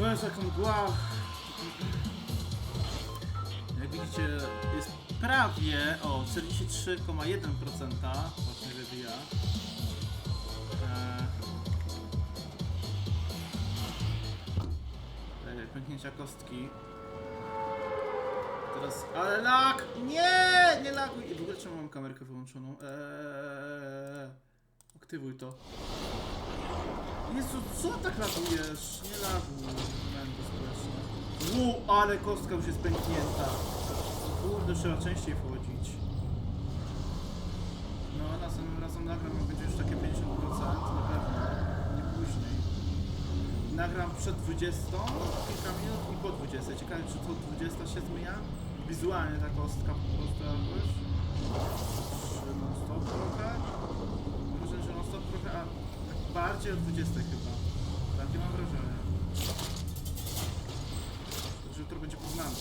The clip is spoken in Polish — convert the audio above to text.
Jest jaka mgła. Jak widzicie, jest prawie o 43,1% właśnie wybija. Eee, pęknięcia kostki. Teraz, ale lag! Nie! Nie laguj! I w ogóle czemu mam kamerkę wyłączoną? Eee, aktywuj to. Jezu, co tak lagujesz? Nie laguj, momentu społeczne. Wu, ale kostka już jest pęknięta. Kurde, trzeba częściej wchodzić. No, następnym razem nagram, będzie już takie 50%, na pewno, nie później. Nagram przed 20, kilka minut i po 20. Ciekawe, czy to 20 się zmienia? Wizualnie ta kostka po prostu jakoś? Czy non-stop trochę? Mam wrażenie, że non-stop trochę, a tak bardziej od 20 chyba. Takie mam wrażenie. Także jutro będzie poznanko.